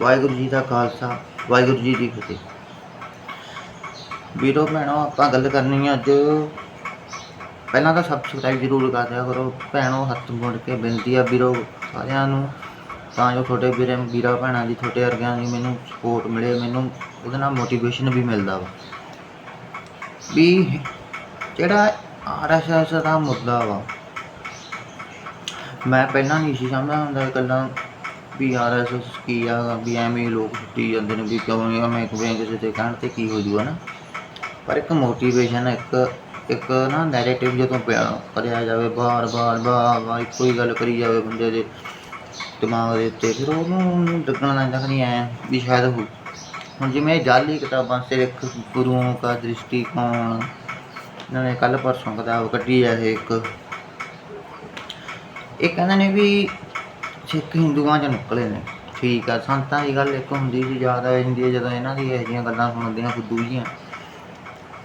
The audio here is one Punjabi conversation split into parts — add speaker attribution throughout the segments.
Speaker 1: ਵਾਹਿਗੁਰੂ ਜੀ ਦਾ ਖਾਲਸਾ, ਵਾਹਿਗੁਰੂ ਜੀ ਦੀ ਫਤਿਹ। ਵੀਰੋ, ਭੈਣੋ, ਆਪਾਂ ਗੱਲ ਕਰਨੀ ਅੱਜ। ਪਹਿਲਾਂ ਤਾਂ ਸਬਸਕ੍ਰਾਈਬ ਜ਼ਰੂਰ ਕਰ ਦਿਆ ਕਰੋ। ਭੈਣੋ, ਹੱਥ ਮੁੜ ਕੇ ਬੇਨਤੀ ਆ ਵੀਰੋ, ਸਾਰਿਆਂ ਨੂੰ। ਤਾਂ ਜੋ ਤੁਹਾਡੇ ਵੀਰੇ, ਵੀਰਾ ਭੈਣਾਂ ਦੀ ਤੁਹਾਡੇ ਵਰਗਿਆਂ ਦੀ ਮੈਨੂੰ ਸਪੋਰਟ ਮਿਲੇ, ਮੈਨੂੰ ਉਹਦੇ ਨਾਲ ਮੋਟੀਵੇਸ਼ਨ ਵੀ ਮਿਲਦਾ ਵਾ। ਵੀ ਜਿਹੜਾ ਆਰਐਸਐਸ ਦਾ ਮੁੱਦਾ ਵਾ, ਮੈਂ ਪਹਿਲਾਂ ਨਹੀਂ ਸੀ ਸਮਝਦਾ ਹੁੰਦਾ ਇਹ ਗੱਲਾਂ ਵੀ ਆਰਐਸਐਸ ਕੀ ਆ, ਵੀ ਐਵੇਂ ਹੀ ਲੋਕ ਛੁੱਟੀ ਜਾਂਦੇ ਨੇ ਵੀ ਕਿਉਂ ਐਵੇਂ ਕਿਵੇਂ ਕਿਸੇ ਤੇ ਕਹਿਣ ਤੇ ਕੀ ਹੋ ਜੂਗਾ ਨਾ। ਪਰ ਇੱਕ ਮੋਟੀਵੇਸ਼ਨ ਇੱਕ ਇੱਕ ਨਾ ਨੈਰੇਟਿਵ ਜਦੋਂ ਕਰਿਆ ਜਾਵੇ, ਬਾਰ ਬਾਰ ਬਾਰ ਬਾਰ ਇੱਕੋ ਹੀ ਗੱਲ ਕਰੀ ਜਾਵੇ ਬੰਦੇ ਦੇ ਦਿਮਾਗ ਦੇ ਉੱਤੇ, ਫਿਰ ਉਹਨੂੰ ਲੱਗਣ ਲੱਗ ਜਾਂਦਾ ਕਿ ਨਹੀਂ ਆਇਆ ਵੀ ਸ਼ਾਇਦ ਹੋ ਹੁਣ ਜਿਵੇਂ ਇਹ ਜਾਲੀ ਕਿਤਾਬਾਂ ਸਿੱਖ ਗੁਰੂਆਂ ਦਾ ਦ੍ਰਿਸ਼ਟੀਕੋਣ, ਇਹਨਾਂ ਨੇ ਕੱਲ ਪਰਸੋਂ ਕਿਤਾਬ ਕੱਢੀ ਹੈ ਇਹ ਇੱਕ। ਇਹ ਕਹਿੰਦੇ ਨੇ ਵੀ ਸਿੱਖ ਹਿੰਦੂਆਂ ਚ ਨਿਕਲੇ ਨੇ। ਠੀਕ ਆ, ਸੰਤਾਂ ਦੀ ਗੱਲ ਇੱਕ ਹੁੰਦੀ ਸੀ, ਯਾਦ ਆ ਹੈ ਜਦੋਂ ਇਹਨਾਂ ਦੀ ਇਹੋ ਜਿਹੀਆਂ ਗੱਲਾਂ ਸੁਣਦੀਆਂ ਫੁੱਦੂ ਜੀਆਂ।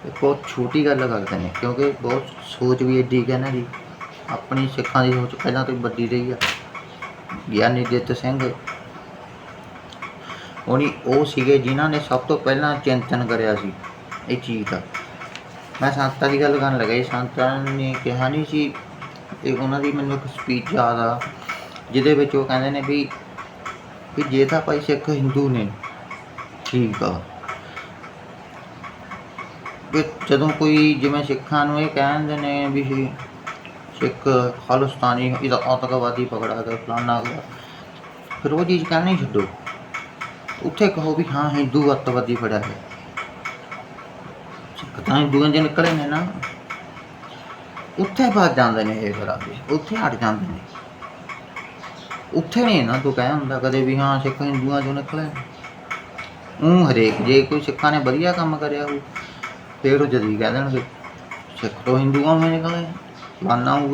Speaker 1: ਇਹ ਬਹੁਤ ਛੋਟੀ ਗੱਲ ਕਰਦੇ ਨੇ, ਕਿਉਂਕਿ ਬਹੁਤ ਸੋਚ ਵੀ ਏਡੀ ਕਿ ਇਹਨਾਂ ਦੀ ਆਪਣੀ ਸਿੱਖਾਂ ਦੀ ਸੋਚ ਪਹਿਲਾਂ ਤੋਂ ਹੀ ਵੱਡੀ ਰਹੀ ਆ। ਗਿਆਨੀ ਦਿੱਤ ਸਿੰਘ। ਉਹਨੀ ਉਹ ਸੀਗੇ ਜਿਨ੍ਹਾਂ ਨੇ ਸਭ ਤੋਂ ਪਹਿਲਾਂ ਚਿੰਤਨ ਕਰਿਆ ਸੀ ਇਹ ਚੀਜ਼ ਦਾ। ਮੈਂ ਸੰਤਾਂ ਦੀ ਗੱਲ ਕਰਨ ਲੱਗਾ ਜੀ, ਸੰਤਾਂ ਨੇ ਕਿਹਾ ਨਹੀਂ ਸੀ, ਇਹ ਉਹਨਾਂ ਦੀ ਮੈਨੂੰ ਇੱਕ ਸਪੀਚ ਯਾਦ ਆ। ਜਿਹਦੇ ਵਿੱਚ ਉਹ ਕਹਿੰਦੇ ਨੇ ਵੀ ਵੀ ਜੇ ਤਾਂ ਭਾਈ ਸਿੱਖ ਹਿੰਦੂ ਨੇ, ਠੀਕ ਆ। ਵੀ ਜਦੋਂ ਕੋਈ, ਜਿਵੇਂ ਸਿੱਖਾਂ ਨੂੰ ਇਹ ਕਹਿੰਦੇ ਨੇ ਵੀ ਸਿੱਖ ਖਾਲਿਸਤਾਨੀ ਇਹਦਾ ਆਤੰਕਵਾਦੀ ਪਕੜਾ ਗਿਆ ਫਲਾਨਾ ਗਿਆ ਫਿਰ ਉਹ ਚੀਜ਼ ਕਹਿਣੀ ਛੱਡੋ। ਉੱਥੇ ਕਹੋ ਵੀ ਹਾਂ, ਹਿੰਦੂ ਅੱਤਵਾਦੀ ਫੜਿਆ ਹੈ ਸਿੱਖ ਤਾਂ ਹਿੰਦੂਆਂ ਦੇ ਨਿਕਲੇ ਨੇ ਨਾ। ਉੱਥੇ ਫਸ ਜਾਂਦੇ ਨੇ ਇਹ ਕਰਾ ਉੱਥੇ ਹਟ ਜਾਂਦੇ ਨੇ। ਉੱਥੇ ਨਹੀਂ ਨਾ ਤੂੰ ਕਹਿ ਹੁੰਦਾ, ਕਦੇ ਵੀ ਹਾਂ ਸਿੱਖ ਹਿੰਦੂਆਂ ਚੋਂ ਨਿਕਲੇ। ਉਹ ਹਰੇਕ, ਜੇ ਕੋਈ ਸਿੱਖਾਂ ਨੇ ਵਧੀਆ ਕੰਮ ਕਰਿਆ ਹੋ ਫਿਰ ਉਹ ਜਦੀ ਕਹਿ ਦੇਣਗੇ, ਸਿੱਖ ਤੋਂ ਹਿੰਦੂਆਂ ਵਿੱਚ ਨਿਕਲੇ ਫਲਾਨਾ ਹੋ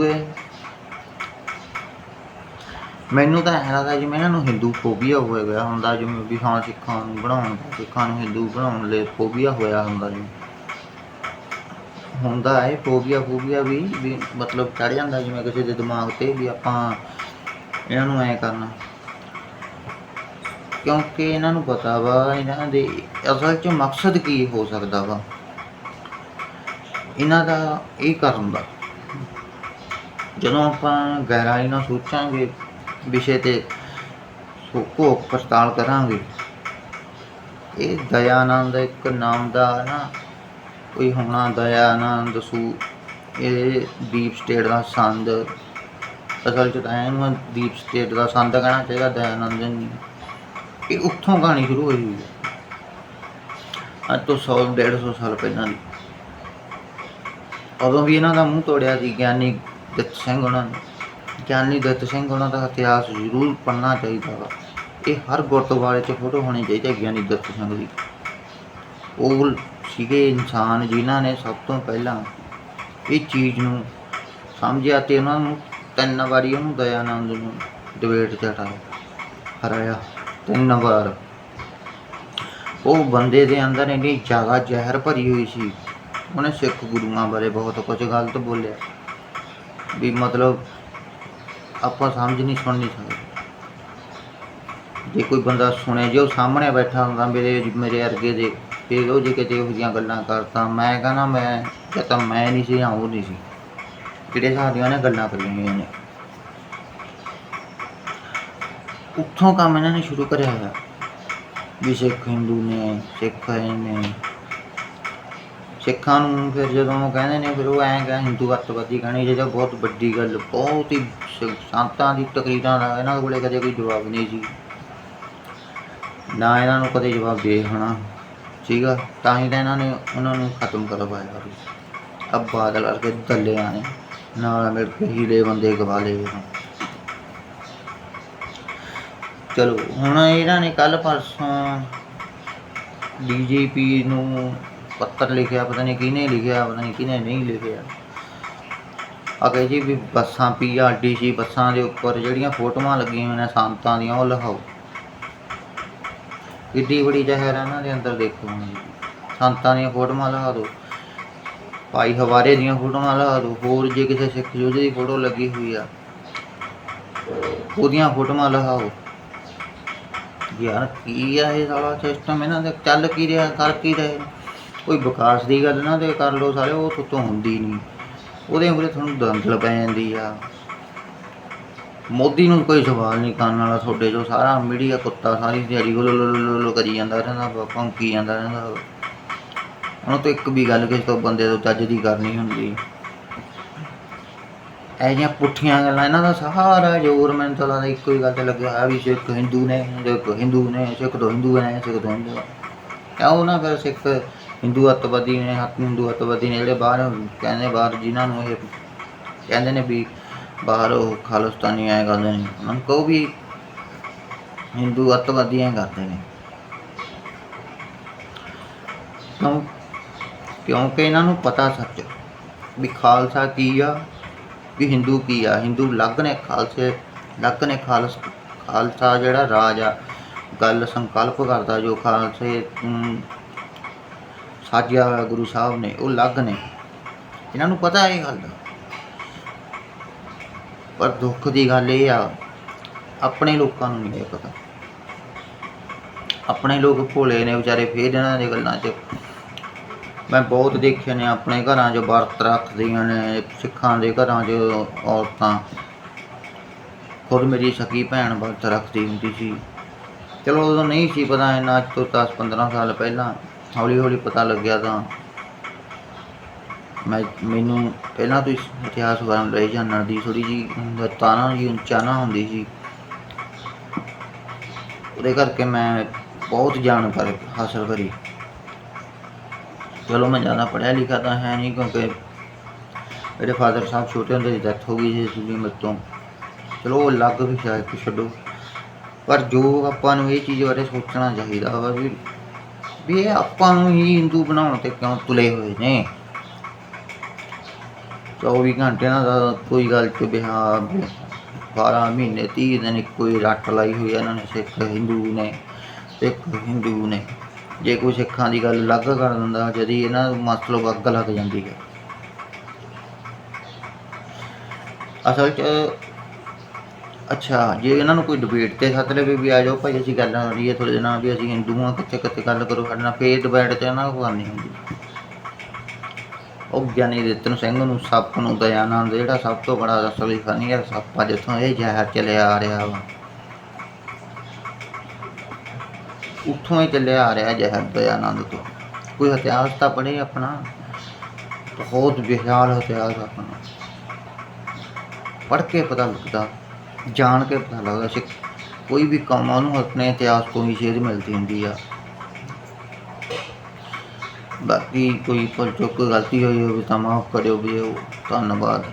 Speaker 1: ਮੈਨੂੰ ਤਾਂ ਐਂ ਲੱਗਦਾ ਜਿਵੇਂ ਇਹਨਾਂ ਨੂੰ ਹਿੰਦੂ ਫੋਬੀਆ ਹੋਇਆ ਗਿਆ ਹੁੰਦਾ, ਜਿਵੇਂ ਵੀ ਹਾਂ ਸਿੱਖਾਂ ਨੂੰ ਬਣਾਉਣ ਦਾ ਸਿੱਖਾਂ ਨੂੰ ਹਿੰਦੂ ਬਣਾਉਣ ਲਈ ਫੋਬੀਆ ਹੋਇਆ ਹੁੰਦਾ ਜੀ ਹੁੰਦਾ ਹੈ ਫੋਬੀਆ ਫੋਬੀਆ ਵੀ ਮਤਲਬ ਚੜ ਜਾਂਦਾ, ਜਿਵੇਂ ਕਿਸੇ ਦੇ ਦਿਮਾਗ ਤੇ ਵੀ ਆਪਾਂ ਇਹਨਾਂ ਨੂੰ ਐ ਕਰਨਾ। ਕਿਉਂਕਿ ਇਹਨਾਂ ਨੂੰ ਪਤਾ ਵਾ, ਇਹਨਾਂ ਦੇ ਅਸਲ 'ਚ ਮਕਸਦ ਕੀ ਹੋ ਸਕਦਾ ਵਾ। ਇਹਨਾਂ ਦਾ ਇਹ ਕਰਨ ਦਾ। ਜਦੋਂ ਆਪਾਂ ਗਹਿਰਾਈ ਨਾਲ ਸੋਚਾਂਗੇ, ਵਿਸ਼ੇ ਤੇ ਸੋ ਘੋਖ ਪੜਤਾਲ ਕਰਾਂਗੇ, ਇਹ ਦਇਆਨੰਦ ਇੱਕ ਨਾਮ ਦਾ ਨਾ, ਕੋਈ ਹੋਣਾ ਦਇਆਨੰਦ ਸੂ, ਇਹ ਦੀਪ ਸਟੇਟ ਦਾ ਸੰਦ ਅਸਲ ਚ ਤਾਂ ਇਹਨੂੰ ਦੀਪ ਸਟੇਟ ਦਾ ਸੰਦ ਕਹਿਣਾ ਚਾਹੀਦਾ, ਦਇਆਨੰਦ ਜੀ ਇਹ ਉੱਥੋਂ ਕਹਾਣੀ ਸ਼ੁਰੂ ਹੋਈ ਹੋਈ ਹੈ ਅੱਜ ਤੋਂ 100 150 ਸਾਲ ਪਹਿਲਾਂ ਦੀ। ਉਦੋਂ ਵੀ ਇਹਨਾਂ ਦਾ ਮੂੰਹ ਤੋੜਿਆ ਸੀ, ਗਿਆਨੀ ਦਿੱਤ ਸਿੰਘ ਉਹਨਾਂ ਨੇ। ਗਿਆਨੀ ਦਿੱਤ ਸਿੰਘ ਉਹਨਾਂ ਦਾ ਇਤਿਹਾਸ ਜ਼ਰੂਰ ਪੜ੍ਹਨਾ ਚਾਹੀਦਾ ਵਾ। ਇਹ ਹਰ ਗੁਰਦੁਆਰੇ 'ਚ ਫੋਟੋ ਹੋਣੀ ਚਾਹੀਦੀ ਹੈ ਗਿਆਨੀ ਦਿੱਤ ਸਿੰਘ ਦੀ। ਉਹ ਸੀਗੇ ਇਨਸਾਨ ਜਿਨ੍ਹਾਂ ਨੇ ਸਭ ਤੋਂ ਪਹਿਲਾਂ ਇਹ ਚੀਜ਼ ਨੂੰ ਸਮਝਿਆ ਤੇ ਉਹਨਾਂ ਨੂੰ ਤਿੰਨ ਵਾਰੀ ਉਹਨੂੰ ਦਇਆਨੰਦ ਨੂੰ ਡਿਬੇਟ 'ਚ ਹਟਾਇਆ ਹਰਾਇਆ, ਤਿੰਨ ਵਾਰ। ਉਹ ਬੰਦੇ ਦੇ ਅੰਦਰ ਇੰਨੀ ਜ਼ਿਆਦਾ ਜ਼ਹਿਰ ਭਰੀ ਹੋਈ ਸੀ। ਉਹਨੇ ਸਿੱਖ ਗੁਰੂਆਂ ਬਾਰੇ ਬਹੁਤ ਕੁਝ ਗਲਤ ਬੋਲਿਆ। ਵੀ ਮਤਲਬ ਆਪਾਂ ਸਮਝ ਨਹੀਂ, ਸੁਣ ਨਹੀਂ ਸਕਦੇ। ਜੇ ਕੋਈ ਬੰਦਾ ਸੁਣੇ, ਜੇ ਉਹ ਸਾਹਮਣੇ ਬੈਠਾ ਹੁੰਦਾ ਮੇਰੇ ਮੇਰੇ ਅਰਗੇ ਦੇ, ਫਿਰ ਉਹ ਜੇ ਕਿਤੇ ਇਹੋ ਜਿਹੀਆਂ ਗੱਲਾਂ ਕਰਦਾ, ਮੈਂ ਕਹਣਾ ਮੈਂ, ਜਾਂ ਤਾਂ ਮੈਂ ਨਹੀਂ ਸੀ ਜਾਂ ਉਹ ਨਹੀਂ ਸੀ। ਜਿਹੜੇ ਸਾਡੀਆਂ ਨੇ ਗੱਲਾਂ ਕਰੀਆਂ ਹੋਈਆਂ ਨੇ। ਉੱਥੋਂ ਕੰਮ ਇਹਨਾਂ ਨੇ ਸ਼ੁਰੂ ਕਰਿਆ ਹੋਇਆ। ਵੀ ਸਿੱਖ ਹਿੰਦੂ ਨੇ, ਸਿੱਖ ਹੈ ਨੇ। ਸਿੱਖਾਂ ਨੂੰ ਫਿਰ ਜਦੋਂ ਉਹ ਕਹਿੰਦੇ ਨੇ, ਫਿਰ ਉਹ ਐਂ ਕਹਿੰਦੇ ਹਿੰਦੂ ਅੱਤਵਾਦੀ ਕਹਿਣੀ ਜਿਹੜਾ ਬਹੁਤ ਵੱਡੀ ਗੱਲ, ਬਹੁਤ ਹੀ ਸੰਤਾਂ ਦੀ ਤਕਰੀਰਾਂ ਦਾ ਇਹਨਾਂ ਕੋਲੇ ਕਦੇ ਕੋਈ ਜਵਾਬ ਨਹੀਂ ਸੀ। ਨਾ ਇਹਨਾਂ ਨੂੰ ਕਦੇ ਜਵਾਬ ਦੇ ਹੋਣਾ ਸੀਗਾ ਤਾਂ ਹੀ ਤਾਂ ਇਹਨਾਂ ਨੇ, ਉਹਨਾਂ ਨੂੰ ਖਤਮ ਕਰਵਾਇਆ ਸੀ ਅਬ ਬਾਦਲ ਵਰਗੇ ਦੱਲਿਆਂ ਨੇ। ਨਾਲ ਮਿਲ ਕੇ ਬੰਦੇ ਗਵਾ ਲਏ। ਚਲੋ, ਹੁਣ ਇਹਨਾਂ ਨੇ ਕੱਲ ਪਰਸੋਂ ਡੀਜੀਪੀ ਨੂੰ ਪੱਤਰ ਲਿਖਿਆ, ਪਤਾ ਨਹੀਂ ਕਿਹਨੇ ਲਿਖਿਆ, ਪਤਾ ਨਹੀਂ ਕਿਹਨੇ ਨਹੀਂ ਲਿਖਿਆ। ਅਗੇ ਜੀ ਵੀ ਬੱਸਾਂ ਪੀਆਰਟੀਸੀ ਬੱਸਾਂ ਦੇ ਉੱਪਰ ਜਿਹੜੀਆਂ ਫੋਟੋਆਂ ਲੱਗੀਆਂ ਹੋਈਆਂ ਨੇ ਸੰਤਾਂ ਦੀਆਂ, ਉਹ ਲਹਾਓ ਕਿੱਡੀ ਬੜੀ ਜ਼ਹਿਰ ਹੈ ਇਹਨਾਂ ਦੇ ਅੰਦਰ, ਦੇਖੋ ਸੰਤਾਂ ਦੀਆਂ ਫੋਟੋਆਂ ਲਗਾ ਦਿਓ। ਭਾਈ ਹਵਾਰੇ ਦੀਆਂ ਫੋਟੋਆਂ ਲਾ ਦਿਓ ਹੋਰ ਜੇ ਕਿਸੇ ਸਿੱਖ ਯੋਧੇ ਦੀ ਫੋਟੋ ਲੱਗੀ ਹੋਈ ਆ, ਉਹਦੀਆਂ ਫੋਟੋਆਂ ਲਗਾਓ। ਯਾਰ ਕੀ ਆ ਇਹ ਸਾਲਾ ਸਿਸਟਮ ਇਹਨਾਂ ਦੇ ਚੱਲ ਕੀ ਰਿਹਾ, ਕਰ ਕੀ ਰਹੇ ਕੋਈ ਵਿਕਾਸ ਦੀ ਗੱਲ ਨਾ ਤੇ ਕਰ ਲੋ ਸਾਰੇ, ਉਹ ਤੋਂ ਹੁੰਦੀ ਨਹੀਂ ਉਹਦੇ ਉਰੇ ਤੁਹਾਨੂੰ ਦੰਦਲ ਪੈ ਜਾਂਦੀ ਆ। ਮੋਦੀ ਨੂੰ ਕੋਈ ਸਵਾਲ ਨਹੀਂ ਕਰਨ ਵਾਲਾ ਤੁਹਾਡੇ ਜੋ ਸਾਰਾ ਮੀਡੀਆ ਕੁੱਤਾ, ਸਾਰੀ ਦਿਹਾੜੀ ਗੁਲ ਲੁਲ ਕਰੀ ਜਾਂਦਾ ਰਹਿੰਦਾ ਭੌਂਕੀ ਜਾਂਦਾ ਰਹਿੰਦਾ ਉਹਨਾਂ ਤੋਂ ਇੱਕ ਵੀ ਗੱਲ ਕਿਸੇ ਤੋਂ ਬੰਦੇ ਤੋਂ ਚੱਜ ਦੀ ਕਰਨੀ ਹੁੰਦੀ। ਇਹ ਜਿਹੀਆਂ ਪੁੱਠੀਆਂ ਗੱਲਾਂ, ਇਹਨਾਂ ਦਾ ਸਹਾਰਾ ਜ਼ੋਰ ਮੈਨੂੰ ਤਾਂ ਲੱਗਦਾ ਇੱਕੋ ਹੀ ਗੱਲ ਤੇ ਲੱਗਿਆ। ਹੋਇਆ ਵੀ ਸਿੱਖ ਹਿੰਦੂ ਨੇ, ਸਿੱਖ ਹਿੰਦੂ ਨੇ, ਸਿੱਖ ਤੋਂ ਹਿੰਦੂ ਨੇ, ਸਿੱਖ ਤੋਂ ਹਿੰਦੂ ਆ। ਉਹ ਫਿਰ ਸਿੱਖ ਹਿੰਦੂ ਅੱਤਵਾਦੀ ਨੇ ਹਿੰਦੂ ਅੱਤਵਾਦੀ ਨੇ, ਜਿਹੜੇ ਬਾਹਰ ਕਹਿੰਦੇ ਬਾਹਰ ਜਿਨ੍ਹਾਂ ਨੂੰ ਇਹ ਕਹਿੰਦੇ ਨੇ ਵੀ ਬਾਹਰ ਉਹ ਖਾਲਿਸਤਾਨੀ ਆਏ ਕਰਦੇ ਨੇ। ਉਹਨਾਂ ਨੂੰ ਕਹੋ ਵੀ ਹਿੰਦੂ ਅੱਤਵਾਦੀ ਐ ਕਰਦੇ ਨੇ। ਕਿਉਂ? ਕਿਉਂਕਿ ਇਹਨਾਂ ਨੂੰ ਪਤਾ ਸੱਚ ਵੀ ਖਾਲਸਾ ਕੀ ਆ, ਵੀ ਹਿੰਦੂ ਕੀ ਆ। ਹਿੰਦੂ ਅਲੱਗ ਨੇ ਖਾਲਸੇ ਅਲੱਗ ਨੇ ਖਾਲਸ, ਖਾਲਸਾ ਜਿਹੜਾ ਰਾਜ ਆ। ਗੱਲ ਸੰਕਲਪ ਕਰਦਾ ਜੋ ਖਾਲਸੇ ਸਾਜਿਆ ਹੋਇਆ ਗੁਰੂ ਸਾਹਿਬ ਨੇ, ਉਹ ਅਲੱਗ ਨੇ। ਇਹਨਾਂ ਨੂੰ ਪਤਾ ਇਹ ਗੱਲ ਦਾ। ਪਰ ਦੁੱਖ ਦੀ ਗੱਲ ਇਹ ਆ, ਆਪਣੇ ਲੋਕਾਂ ਨੂੰ ਨਹੀਂ ਇਹ ਪਤਾ। ਆਪਣੇ ਲੋਕ ਭੋਲੇ ਨੇ ਵਿਚਾਰੇ, ਫੇਰ ਇਹਨਾਂ ਦੀ ਗੱਲਾਂ 'ਚ ਮੈਂ ਬਹੁਤ ਦੇਖੇ ਨੇ ਆਪਣੇ ਘਰਾਂ 'ਚ ਵਰਤ ਰੱਖਦੀਆਂ ਨੇ, ਸਿੱਖਾਂ ਦੇ ਘਰਾਂ 'ਚ ਔਰਤਾਂ। ਖੁਦ ਮੇਰੀ ਸਕੀ ਭੈਣ ਵਰਤ ਰੱਖਦੀ ਹੁੰਦੀ ਸੀ। ਚਲੋ ਉਦੋਂ ਨਹੀਂ ਸੀ ਪਤਾ ਇੰਨਾ, ਅੱਜ ਤੋਂ 10 15 ਸਾਲ ਪਹਿਲਾਂ ਹੌਲੀ ਹੌਲੀ ਪਤਾ ਲੱਗਿਆ ਤਾਂ। ਮੈਂ, ਮੈਨੂੰ ਪਹਿਲਾਂ ਤੋਂ ਇਤਿਹਾਸ ਬਾਰੇ ਲਈ ਜਾਣਨ ਦੀ ਥੋੜੀ ਜੀ ਤਾਰਾਂ ਜੀ ਚਾਹਨਾ ਹੁੰਦੀ ਸੀ। ਉਹਦੇ ਕਰਕੇ ਮੈਂ ਬਹੁਤ ਜਾਣਕਾਰੀ ਹਾਸਲ ਕਰੀ। ਚਲੋ ਮੈਂ ਜ਼ਿਆਦਾ ਪੜ੍ਹਿਆ ਲਿਖਿਆ ਤਾਂ ਹੈ ਨਹੀਂ ਕਿਉਂਕਿ ਮੇਰੇ ਫਾਦਰ ਸਾਹਿਬ ਛੋਟੇ ਹੁੰਦੇ ਦੀ ਡੈਥ ਹੋ ਗਈ ਸੀ ਇਸ ਲਈ ਤੋਂ। ਚਲੋ ਉਹ ਅਲੱਗ ਵੀ ਸ਼ਾਇਦ ਛੱਡੋ। ਪਰ ਜੋ ਆਪਾਂ ਨੂੰ ਇਹ ਚੀਜ਼ ਬਾਰੇ ਸੋਚਣਾ ਚਾਹੀਦਾ ਵਾ ਵੀ ਵੀ ਇਹ ਆਪਾਂ ਨੂੰ ਹੀ ਹਿੰਦੂ ਬਣਾਉਣ ਤੇ ਕਿਉਂ ਤੁਲੇ ਹੋਏ ਨੇ? 24 ਘੰਟੇ ਨਾਲ ਦਾ ਕੋਈ ਗੱਲ ਚ ਬਿਹਾਰ 12 ਮਹੀਨੇ 30 ਦਿਨ ਇੱਕੋ ਹੀ ਰੱਟ ਲਾਈ ਹੋਈ ਇਹਨਾਂ ਨੇ, ਸਿੱਖ, ਹਿੰਦੂ ਨੇ, ਸਿੱਖ, ਹਿੰਦੂ ਨੇ। ਜੇ ਕੋਈ ਸਿੱਖਾਂ ਦੀ ਗੱਲ ਅਲੱਗ ਕਰ ਦਿੰਦਾ, ਜਦੀ ਇਹਨਾਂ ਨੂੰ ਮਤਲਬ ਅੱਗ ਲੱਗ ਜਾਂਦੀ ਹੈ। ਅਸਲ 'ਚ ਅੱਛਾ, ਜੇ ਇਹਨਾਂ ਨੂੰ ਕੋਈ ਡਿਬੇਟ ਤੇ ਸੱਦ ਲਵੇ ਵੀ ਆ ਜਾਓ ਭਾਈ, ਅਸੀਂ ਗੱਲਾਂ ਕਰੀਏ ਥੋੜੇ ਨਾਲ ਵੀ ਅਸੀਂ ਹਿੰਦੂ ਹਾਂ, ਕਿੱਥੇ ਕਿੱਥੇ ਗੱਲ ਕਰੋ ਸਾਡੇ ਨਾਲ, ਫੇਰ ਡਿਬੇਟ ਤੇ ਇਹਨਾਂ ਕੋਲ ਨਹੀਂ ਹੁੰਦੀ। ਉਹ ਗਿਆਨੀ ਰਤਨ ਸਿੰਘ ਨੂੰ, ਸੱਪ ਨੂੰ ਦਇਆਨੰਦ ਜਿਹੜਾ ਸਭ ਤੋਂ ਬੜਾ ਅਸਲੀ ਫਨੀ ਹੈ ਸੱਪਾ ਜਿੱਥੋਂ ਇਹ ਜ਼ਹਿਰ ਚੱਲਿਆ ਆ ਰਿਹਾ ਵਾ। ਉੱਥੋਂ ਹੀ ਚੱਲਿਆ ਆ ਰਿਹਾ ਜ਼ਹਿਰ ਦਇਆਨੰਦ ਤੋਂ। ਕੋਈ ਇਤਿਹਾਸ ਤਾਂ ਪੜ੍ਹੇ ਆਪਣਾ, ਬਹੁਤ ਵਿਸ਼ਾਲ ਇਤਿਹਾਸ ਆਪਣਾ। ਪੜ੍ਹ ਕੇ ਪਤਾ ਲੱਗਦਾ, ਜਾਣ ਕੇ ਪਤਾ ਲੱਗਦਾ ਸਿੱਖ ਕੋਈ ਵੀ ਕੰਮ ਉਹਨੂੰ ਆਪਣੇ ਇਤਿਹਾਸ ਤੋਂ ਹੀ ਸੇਧ ਮਿਲਦੀ ਹੁੰਦੀ ਆ। ਬਾਕੀ ਕੋਈ ਭੁੱਲ ਚੁੱਕ ਕੋਈ ਗਲਤੀ ਹੋਈ ਹੋਵੇ ਤਾਂ ਮਾਫ ਕਰਿਓ ਵੀ ਧੰਨਵਾਦ।